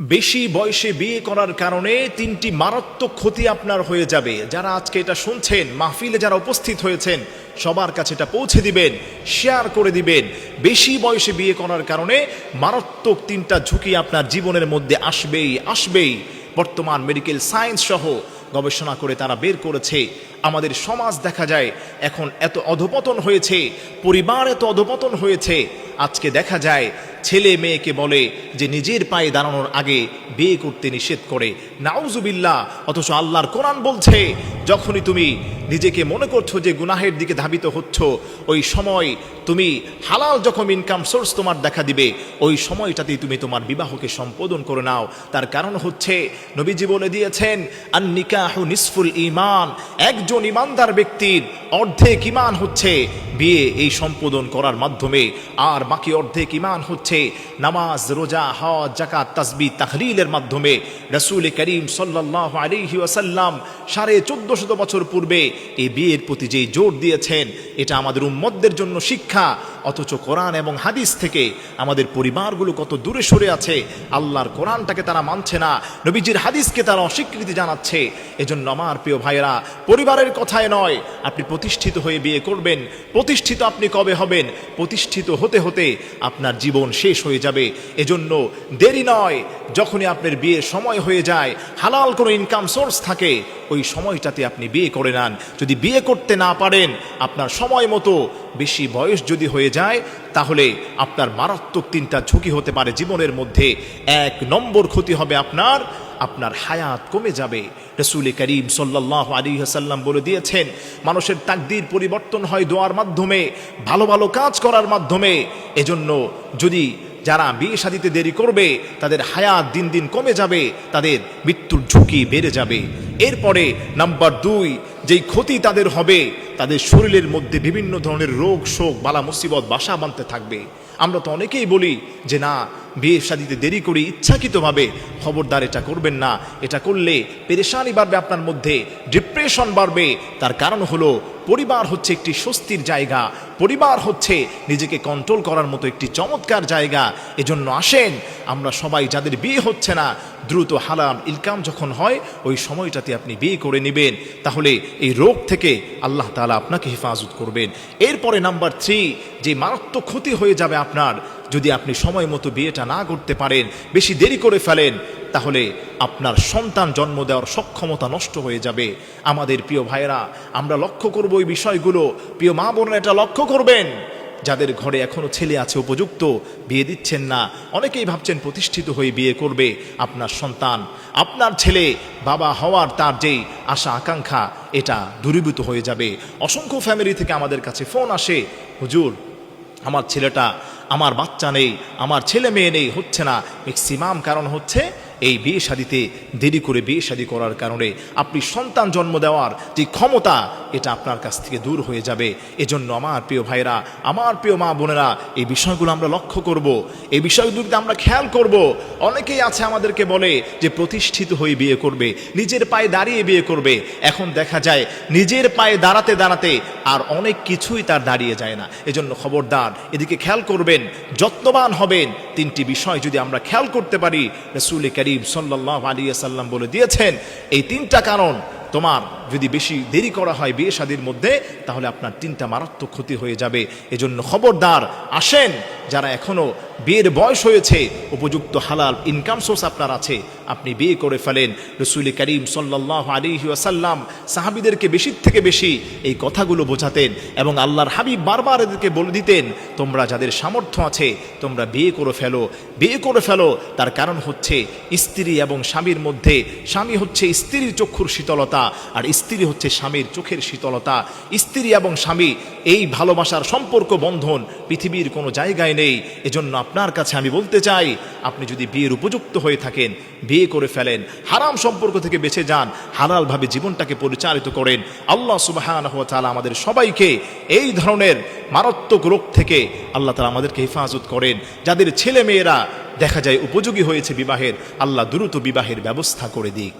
বেশি বয়সে বিয়ে করার কারণে তিনটি মারাত্মক ক্ষতি আপনার হয়ে যাবে। যারা আজকে এটা শুনছেন, মাহফিলে যারা উপস্থিত হয়েছেন, সবার কাছে এটা পৌঁছে দিবেন শেয়ার করে দিবেন। বেশি বয়সে বিয়ে করার কারণে মারাত্মক তিনটা ঝুঁকি আপনার জীবনের মধ্যে আসবেই আসবেই। বর্তমান মেডিকেল সায়েন্স সহ গবেষণা করে তারা বের করেছে। আমাদের সমাজ দেখা যায়, এখন এত অধপতন হয়েছে, পরিবার এত অধপতন হয়েছে। আজকে দেখা যায় ছেলে মেয়েকে বলে যে নিজের পায়ে দাঁড়ানোর আগে বিয়ে করতে নিষেধ করে। নাউজুবিল্লা অথচ আল্লাহর কোরআন বলছে যখনই তুমি নিজেকে মনে করছ যে গুনাহের দিকে ধাবিত হচ্ছ, ওই সময় তুমি হালাল যখন ইনকাম সোর্স তোমার দেখা দিবে, ওই সময়টাতেই তুমি তোমার বিবাহকে সম্বোধন করে নাও। তার কারণ হচ্ছে, নবীজি বলে দিয়েছেন, আন্নিকাহু নিসফুল ইমান একজন ইমানদার ব্যক্তির অর্ধেক ইমান হচ্ছে বিয়ে এই সম্বোধন করার মাধ্যমে, আর বাকি অর্ধেক ইমান হচ্ছে নামাজ, রোজা, হজ জাকাত তাসবি তাহরিলের মাধ্যমে। রসুল করিম সাল্লাহ আলিহি ওয়াসাল্লাম সাড়ে চোদ্দ শত বছর পূর্বে এই বিয়ের প্রতি যে জোর দিয়েছেন এটা আমাদের উম্মতদের জন্য শিক্ষা। অথচ কোরআন এবং হাদিস থেকে আমাদের পরিবারগুলো কত দূরে সরে আছে, আল্লাহর কোরআনটাকে তারা মানছে না, নবীজির হাদিসকে তারা অস্বীকৃতি জানাচ্ছে। এজন্য আমার প্রিয় ভাইয়েরা, পরিবারের কথায় নয়, আপনি প্রতিষ্ঠিত হয়ে বিয়ে করবেন। প্রতিষ্ঠিত আপনি কবে হবেন? প্রতিষ্ঠিত হতে হতে আপনার জীবন শেষ হয়ে যাবে। এজন্য দেরি নয়, যখনই আপনার বিয়ের সময় হয়ে যায়, হালাল কোনো ইনকাম সোর্স থাকে, ওই সময়টাতে আপনি বিয়ে করে নেন। যদি বিয়ে করতে না পারেন, আপনার সময় মতো বেশি বয়স যদি হয়ে যায়, তাহলে আপনার মারাত্মক তিনটা ঝুঁকি হতে পারে জীবনের মধ্যে। এক নম্বর ক্ষতি হবে আপনার আপনার হায়াত কমে যাবে। রসুল করিম সাল্লাহ আলী হাসাল্লাম বলে দিয়েছেন, মানুষের তাকদির পরিবর্তন হয় দোয়ার মাধ্যমে, ভালো ভালো কাজ করার মাধ্যমে। এজন্য যদি যারা বিয়ে শাদিতে দেরি করবে, তাদের হায়াত দিন দিন কমে যাবে, তাদের মৃত্যুর ঝুঁকি বেড়ে যাবে। এরপরে নাম্বার দুই যেই ক্ষতি তাদের হবে, তাদের শরীরের মধ্যে বিভিন্ন ধরনের রোগ, শোক, বালা, মুসিবত, বাসা বাঁধতে থাকবে। আমরা তো অনেকেই বলি যে, না, বিয়ে শাদিতে দেরি করি ইচ্ছাকৃতভাবে খবরদার এটা করবেন না। এটা করলে পেরেশানি বাড়বে আপনার মধ্যে, ডিপ্রেশন বাড়বে। তার কারণ হলো পরিবার হচ্ছে একটি স্বস্তির জায়গা। পরিবার হচ্ছে নিজেকে কন্ট্রোল করার মতো একটি চমৎকার জায়গা। এজন্য আসেন, আমরা সবাই যাদের বিয়ে হচ্ছে না, দ্রুত হালাম ইলকাম যখন হয়, ওই সময়টাতে আপনি বিয়ে করে নেবেন। তাহলে এই রোগ থেকে আল্লাহ তালা আপনাকে হেফাজত করবেন। এরপরে নাম্বার থ্রি যে মারাত্মক ক্ষতি হয়ে যাবে আপনার যদি আপনি সময় মতো বিয়েটা না করতে পারেন, বেশি দেরি করে ফেলেন, তাহলে আপনার সন্তান জন্ম দেওয়ার সক্ষমতা নষ্ট হয়ে যাবে। আমাদের প্রিয় ভাইয়েরা, আমরা লক্ষ্য করব এই বিষয়গুলো। প্রিয় মা বোনেরা এটা লক্ষ্য করবেন। যাদের ঘরে এখনও ছেলে আছে উপযুক্ত, বিয়ে দিচ্ছেন না, অনেকেই ভাবছেন প্রতিষ্ঠিত হয়ে বিয়ে করবে আপনার সন্তান। আপনার ছেলে, বাবা হওয়ার তার যেই আশা, আকাঙ্ক্ষা, এটা দূরীভূত হয়ে যাবে। অসংখ্য ফ্যামিলি থেকে আমাদের কাছে ফোন আসে, হুজুর, আমার ছেলেটা আমার বাচ্চা নেই আমার ছেলে মেয়ে নেই হচ্ছে না। ম্যাক্সিমাম কারণ হচ্ছে এই বিয়ে শাদিতে দেরি করে বিয়ে শাদি করার কারণে আপনি সন্তান জন্ম দেওয়ার যে ক্ষমতা, এটা আপনার কাছ থেকে দূর হয়ে যাবে। এজন্য আমার প্রিয় ভাইরা আমার প্রিয় মা বোনেরা, এই বিষয়গুলো আমরা লক্ষ্য করব, এই বিষয়গুলোতে আমরা খেয়াল করব। অনেকেই আছে আমাদেরকে বলে যে প্রতিষ্ঠিত হয়ে বিয়ে করবে, নিজের পায়ে দাঁড়িয়ে বিয়ে করবে। এখন দেখা যায় নিজের পায়ে দাঁড়াতে দাঁড়াতে আর অনেক কিছুই তার দাঁড়িয়ে যায় না। এজন্য খবরদার, এদিকে খেয়াল করবেন, যত্নবান হবেন। তিনটি বিষয় যদি আমরা খেয়াল করতে পারি রসুল করিম সাল্লাহ আলী সাল্লাম বলে দিয়েছেন। এই তিনটা কারণ তোমার যদি বেশি দেরি করা হয় বিয়ে শাদির মধ্যে, তাহলে আপনার তিনটা মারাত্মক ক্ষতি হয়ে যাবে। এজন্য খবরদার আসেন, যারা এখনও বিয়ের বয়স হয়েছে, উপযুক্ত হালাল ইনকাম সোর্স আপনার আছে, আপনি বিয়ে করে ফেলেন। রসুল করিম সাল্লাহ আলী ওয়াসাল্লাম সাহাবিদেরকে বেশির থেকে বেশি এই কথাগুলো বোঝাতেন এবং আল্লাহর হাবিব বারবার এদেরকে বলে দিতেন, তোমরা যাদের সামর্থ্য আছে, তোমরা বিয়ে করে ফেলো। বিয়ে করে ফেলো, তার কারণ হচ্ছে স্ত্রী এবং স্বামীর মধ্যে, স্বামী হচ্ছে স্ত্রীর চক্ষুর শীতলতা আর স্ত্রী হচ্ছে স্বামীর চোখের শীতলতা। স্ত্রী এবং স্বামী এই ভালোবাসার সম্পর্ক বন্ধন পৃথিবীর কোনো জায়গায় নেই। এজন্য আপনার কাছে আমি বলতে চাই, আপনি যদি বিয়ের উপযুক্ত হয়ে থাকেন, বিয়ে করে ফেলেন, হারাম সম্পর্ক থেকে বেঁচে যান, হালালভাবে জীবনটাকে পরিচালিত করেন, আল্লাহ সুবাহ আমাদের সবাইকে এই ধরনের মারাত্মক রোগ থেকে আল্লাহ তালা আমাদেরকে হেফাজত করেন। যাদের ছেলে মেয়েরা দেখা যায় উপযোগী হয়েছে বিবাহের, আল্লাহ দ্রুত বিবাহের ব্যবস্থা করে দিক।